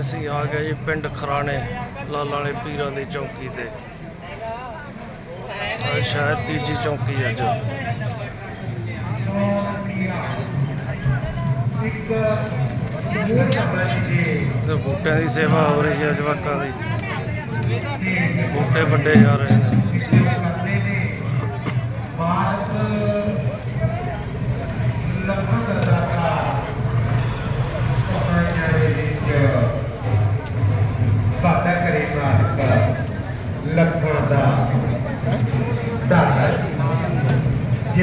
ਅਸੀਂ ਆ ਗਏ ਜੀ ਪਿੰਡ ਖਰਾਣੇ, ਲਾਲ ਵਾਲੇ ਪੀਰਾਂ ਦੀ ਚੌਕੀ ਤੇ। ਸ਼ਾਇਦ ਤੀਜੀ ਚੌਕੀ ਅੱਜ ਤੇ ਬੂਟਿਆਂ ਦੀ ਸੇਵਾ ਹੋ ਰਹੀ ਹੈ, ਜਵਾਕਾਂ ਦੀ। ਬੂਟੇ ਵੱਡੇ ਜਾ ਰਹੇ ਨੇ। ਬਾਟਾ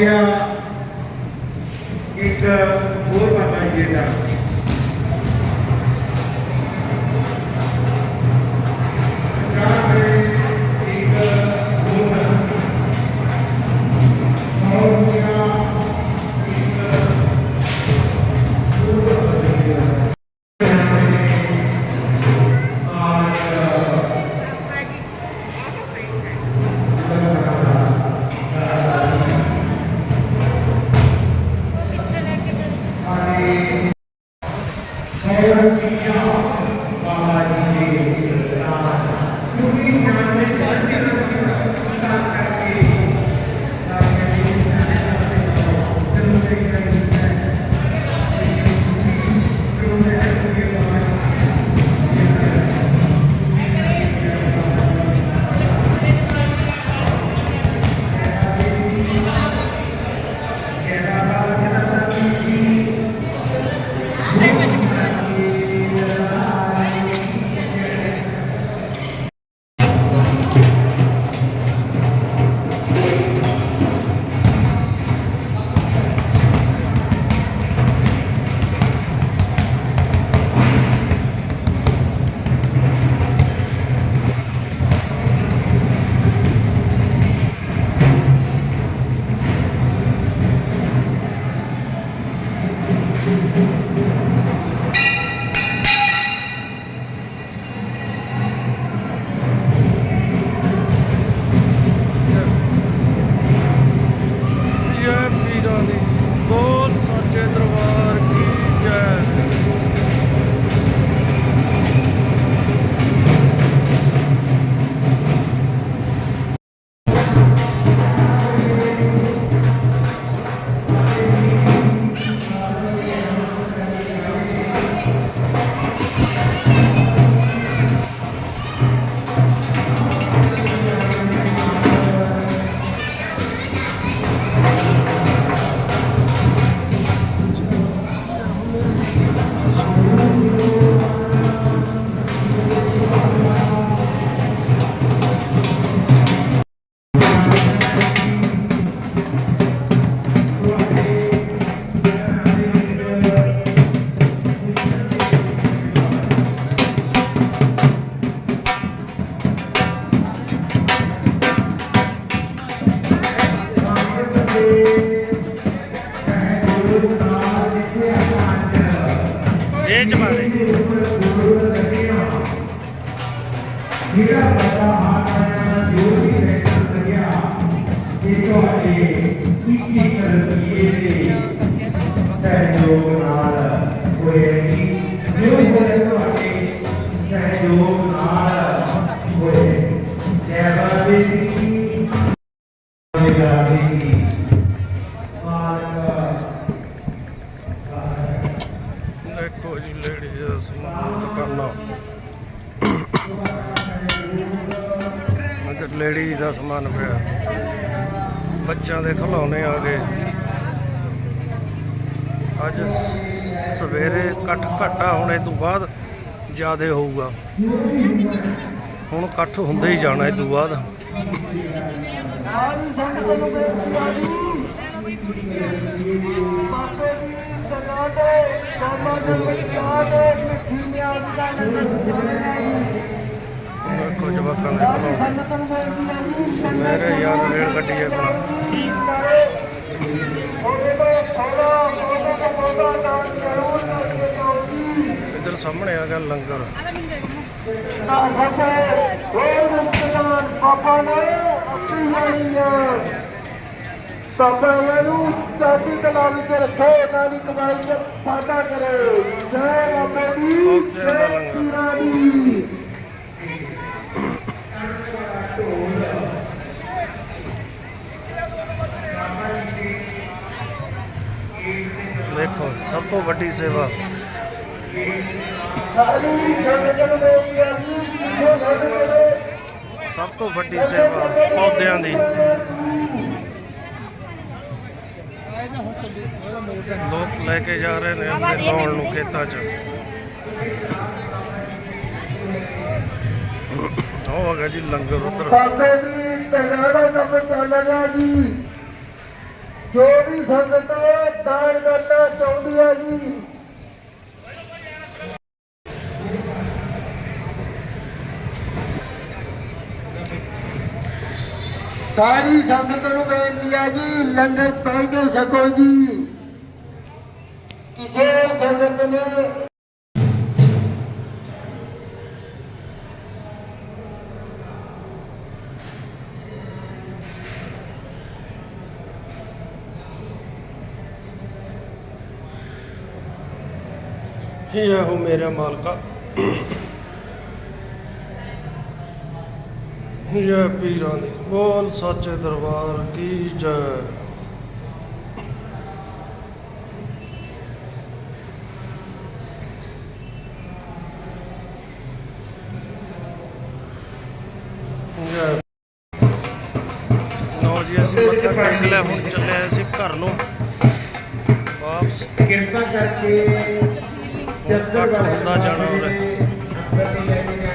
ਇੱਕ ਜਿਹੜਾ ਬੰਦਾ ਹਾਰ ਰਹਿਣ ਲੱਗਿਆ ਇਹ ਤੁਹਾਡੇ ਇੱਕੀ ਕਰਤੀਏ ਦੇ ਸਹਿਯੋਗ ਨਾਲ ਹੋਏਗੀ ਜੋ ਹੋਏ ਤੁਹਾਡੇ ਸਹਿਯੋਗ ਲੇਡੀ ਦਾ ਸਮਾਨ ਪਿਆ। ਬੱਚਿਆਂ ਦੇ ਖਿਡੌਣੇ ਆ ਗਏ। ਅੱਜ ਸਵੇਰੇ ਘੱਟ ਘੱਟਾ ਹੋਣੇ ਤੋਂ ਬਾਅਦ ਜ਼ਿਆਦਾ ਹੋਊਗਾ। ਹੁਣ ਇਕੱਠ ਹੁੰਦੇ ਹੀ ਜਾਣਾ ਇਹ ਤੋਂ ਬਾਅਦ। ਬਾਬੇ ਦੀ ਦਰਗਾਹ ਤੇ ਬਾਬਾ ਜੀ ਦੀ ਤੇ ਮਿੱਠੀ ਨਿਆਜ਼ ਦਾ ਲੰਗਰ ਚੱਲਣਾ ਜੀ ਜਵਾਕਾਂ ਦੇ ਮੇਰੇ ਯਾਰ ਰੇਲ ਗੱਡੀ ਹੈ ਇੱਧਰ ਸਾਹਮਣੇ ਆ ਗਿਆ ਲੰਗਰ। ਨੇ ਚਾਦੀ ਕਲਾ ਵਿੱਚ ਰੱਖੇ ਇਹਨਾਂ ਦੀ ਕਮਾਈ ਚ ਵਾਧਾ ਕਰੇ। ਜੈ ਬਾਬਾ ਦੀ ਜੈ ਪੀਰਾਂ ਦੀ ਦੇਖੋ ਸਭ ਤੋਂ ਵੱਡੀ ਸੇਵਾ। ਸਭ ਤੋਂ ਵੱਡੀ ਸੇਵਾ ਪੌਦਿਆਂ ਦੀ। ਲੋਕ ਲੈ ਕੇ ਜਾ ਰਹੇ ਨੇ ਆਪਣੇ ਲਾਉਣ ਨੂੰ ਖੇਤਾਂ 'ਚ। ਉਹ ਹੈਗਾ ਜੀ ਲੰਗਰ ਉਧਰ। ਬਾਬੇ ਦੀ ਤਨਾੜਾ ਕੰਮ ਚੱਲ ਰਿਹਾ ਜੀ। ਜੋ ਵੀ ਸੰਗਤ ਦਾਨ ਕਰਨਾ ਚਾਹੁੰਦੀ ਹੈ ਜੀ। ਸਾਰੀ ਸੰਗਤ ਨੂੰ ਬੇਨਤੀ ਹੈ ਜੀ, ਲੰਗਰ ਪੈ ਕੇ ਸਕੋ ਜੀ। ਕਿਸੇ ਸੰਗਤ ਨੇ ਹੀ ਹੋ ਮੇਰਾ ਮਾਲਕਾ। ਜੈ ਪੀਰਾਂ ਦੀ ਬੋਲ ਸੱਚੇ ਦਰਬਾਰ ਕੀ ਜੈ। ਮੱਥਾ ਟੇਕ ਲਿਆ ਹੁਣ ਚੱਲੇ ਅਸੀਂ ਘਰ ਨੂੰ। ਵਾਪਸ। ਕਿਰਪਾ ਕਰਕੇ ਘੱਟ ਹੁੰਦਾ ਜਾਣਾ ਉਰੇ